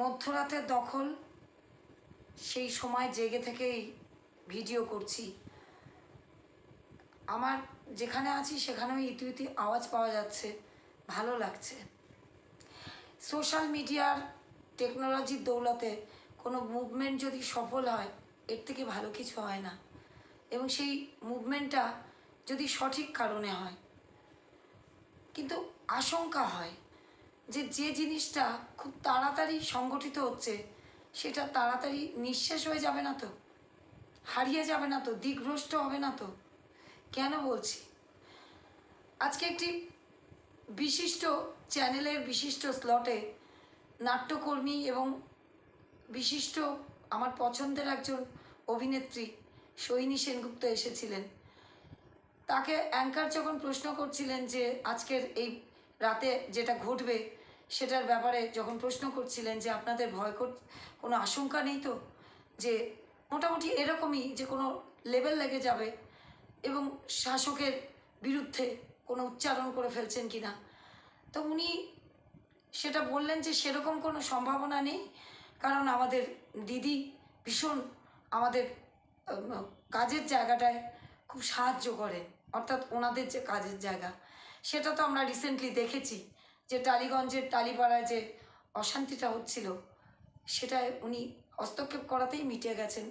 মধ্যরাতের দখল, সেই সময় জেগে থেকেই ভিডিও করছি। আমার যেখানে আছি সেখানেও ইতি ইতি আওয়াজ পাওয়া যাচ্ছে, ভালো লাগছে। সোশ্যাল মিডিয়ার টেকনোলজির দৌলতে কোনো মুভমেন্ট যদি সফল হয়, এর থেকে ভালো কিছু হয় না। এবং সেই মুভমেন্টটা যদি সঠিক কারণে হয়, কিন্তু আশঙ্কা হয় যে যে জিনিসটা খুব তাড়াতাড়ি সংগঠিত হচ্ছে, সেটা তাড়াতাড়ি নিঃশেষ হয়ে যাবে না তো? হারিয়ে যাবে না তো? দিকভ্রষ্ট হবে না তো? কেন বলছি? আজকে একটি বিশিষ্ট চ্যানেলের বিশিষ্ট স্লটে নাট্যকর্মী এবং বিশিষ্ট আমার পছন্দের একজন অভিনেত্রী সৈনী সেনগুপ্ত এসেছিলেন। তাকে অ্যাঙ্কার যখন প্রশ্ন করছিলেন যে আজকের এই রাতে যেটা ঘটবে সেটার ব্যাপারে যখন প্রশ্ন করছিলেন যে আপনাদের ভয় কর কোনো আশঙ্কা নেই তো? যে মোটামুটি এরকমই যে কোনো লেভেল লেগে যাবে এবং শাসকের বিরুদ্ধে কোনো উচ্চারণ করে ফেলছেন কি না তো উনি সেটা বললেন যে সেরকম কোনো সম্ভাবনা নেই, কারণ আমাদের দিদি ভীষণ আমাদের কাজের জায়গাটায় খুব সাহায্য করেন, অর্থাৎ ওনাদের যে কাজের জায়গা। সেটা তো আমরা রিসেন্টলি দেখেছি। যে টালিগঞ্জের টালিপাড়ায় যে অশান্তিটা হচ্ছিল, সেটায় উনি হস্তক্ষেপ করাতেই মিটে গেছেন।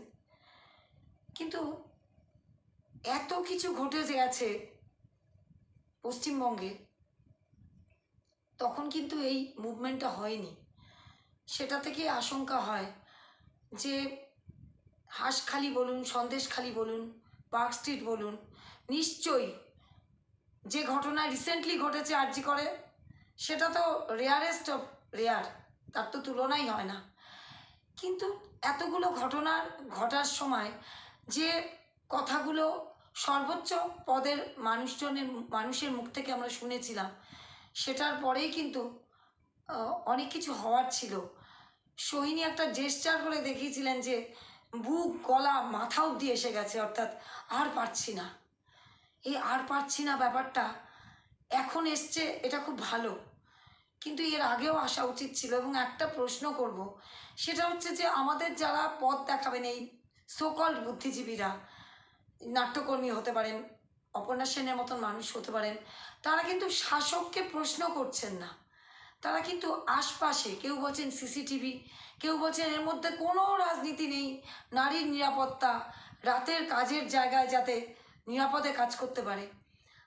কিন্তু এত কিছু ঘটে গেছে পশ্চিমবঙ্গে, তখন কিন্তু এই মুভমেন্টটা হয়নি। সেটা থেকে আশঙ্কা হয় যে হাঁসখালি বলুন, সন্দেশখালি বলুন পার্ক স্ট্রিট বলুন, নিশ্চয়ই যে ঘটনা রিসেন্টলি ঘটেছে আরজি করে সেটা তো রেয়ারেস্ট অফ রেয়ার তার তো তুলনাই হয় না। কিন্তু এতগুলো ঘটনার, ঘটার সময় যে কথাগুলো সর্বোচ্চ পদের মানুষজনের, মানুষের মুখ থেকে আমরা শুনেছিলাম, সেটার পরেই কিন্তু অনেক কিছু হওয়ার ছিল। সোহিনী একটা জেস্টার করে দেখিয়েছিলেন যে, বুক, গলা, মাথা অব্দি এসে গেছে, অর্থাৎ আর পারছি না। এই আর পারছি না ব্যাপারটা এখন এসছে, এটা খুব ভালো। কিন্তু এর আগেও আসা উচিত ছিল এবং একটা প্রশ্ন করব। সেটা হচ্ছে যে আমাদের যারা পথ দেখাবেন এই সোকল বুদ্ধিজীবীরা, নাট্যকর্মী হতে পারেন, অপর্ণা সেনের মতন মানুষ হতে পারেন, তারা কিন্তু শাসককে প্রশ্ন করছেন না। তারা কিন্তু আশপাশে, কেউ বলছেন সিসিটিভি, কেউ বলছেন এর মধ্যে কোনো রাজনীতি নেই, নারীর নিরাপত্তা, রাতের কাজের জায়গায় যাতে নিরাপদে কাজ করতে পারে।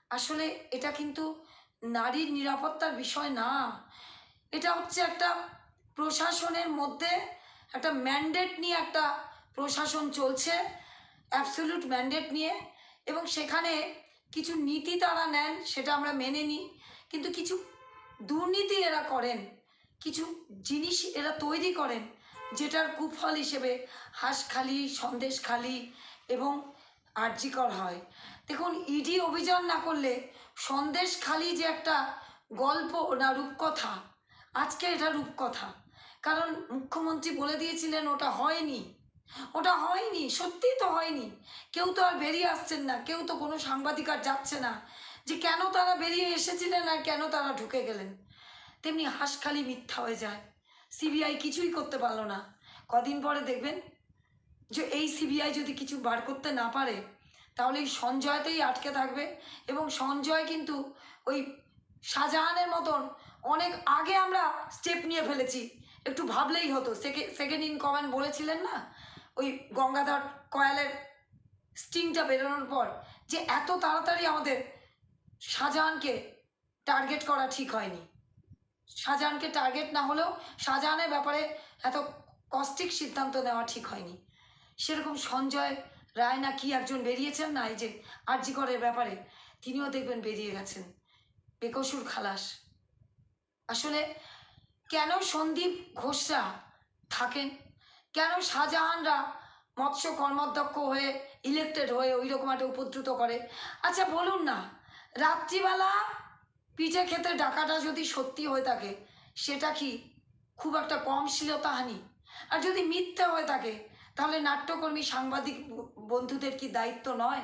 আসলে এটা কিন্তু নারীর নিরাপত্তার বিষয় না। এটা হচ্ছে একটা প্রশাসনের মধ্যে একটা ম্যান্ডেট নিয়ে একটা প্রশাসন চলছে অ্যাবসলিউট ম্যান্ডেট নিয়ে। এবং সেখানে কিছু নীতি তারা নেন, সেটা আমরা মেনে নিই। কিন্তু কিছু দুর্নীতি এরা করেন, কিছু জিনিস এরা তৈরি করেন, যেটার কুফল হিসেবে হাঁসখালি, সন্দেশখালি এবং আর্জিকর হয়। দেখুন, ইডি অভিযান না করলে সন্দেশখালি যে একটা গল্প না রূপকথা, আজকে এটা রূপকথা। কারণ মুখ্যমন্ত্রী বলে দিয়েছিলেন ওটা হয়নি। ওটা হয়নি সত্যিই তো হয়নি। কেউ তো আর বেরিয়ে আসছেন না, কেউ তো কোনো সাংবাদিক আর যাচ্ছে না যে কেন তারা বেরিয়ে এসেছিলেন আর কেন তারা ঢুকে গেলেন। তেমনি হাঁসখালি মিথ্যা হয়ে যায়। সিবিআই কিছুই করতে পারল না। কদিন পরে দেখবেন যে এই সিবিআই যদি কিছু বার করতে না পারে তাহলে এই সঞ্জয়তেই আটকে থাকবে এবং সঞ্জয় কিন্তু ওই শাহজাহানের মতন অনেক আগে আমরা স্টেপ নিয়ে ফেলেছি। একটু ভাবলেই হতো। সেকেন্ড ইন কমেন্ট বলেছিলেন না? ওই গঙ্গাধর কয়ালের স্টিংটা বেরোনোর পর যে এত তাড়াতাড়ি আমাদের শাহজাহানকে টার্গেট করা ঠিক হয়নি। শাহজাহানকে টার্গেট না হলেও শাহজাহানের ব্যাপারে এত কস্টিক সিদ্ধান্ত নেওয়া ঠিক হয়নি। সেরকম সঞ্জয় রায় না কি একজন বেরিয়েছেন না এই যে আরজিকরের ব্যাপারে? তিনিও দেখবেন বেরিয়ে গেছেন। বেকসুর খালাস। আসলে কেন সন্দীপ ঘোষরা থাকেন? কেন শাহজাহানরা মৎস্য কর্মাধ্যক্ষ হয়ে ইলেক্টেড হয়ে ওই রকম একটা উপদ্রুত করে? আচ্ছা বলুন না, রাত্রিবেলা পিঠে খেতে ডাকাটা যদি সত্যি হয়ে থাকে, সেটা কি খুব একটা কম শ্লীলতাহানি? আর যদি মিথ্যা হয়ে থাকে তাহলে নাট্যকর্মী সাংবাদিক বন্ধুদের কি দায়িত্ব নয়?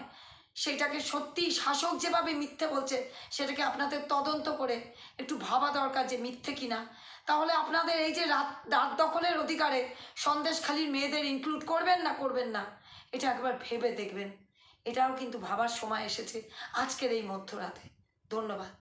সেটাকে সত্যি শাসক যেভাবে মিথ্যে বলছে, সেটাকে আপনাদের তদন্ত করে একটু ভাবা দরকার যে মিথ্যে কিনা। তাহলে আপনাদের এই যে রাত রাত দখলের অধিকারে সন্দেশখালির মেয়েদের ইনক্লুড করবেন না করবেন না, এটা একবার ভেবে দেখবেন। এটাও কিন্তু ভাবার সময় এসেছে আজকের এই মধ্যরাতে। ধন্যবাদ।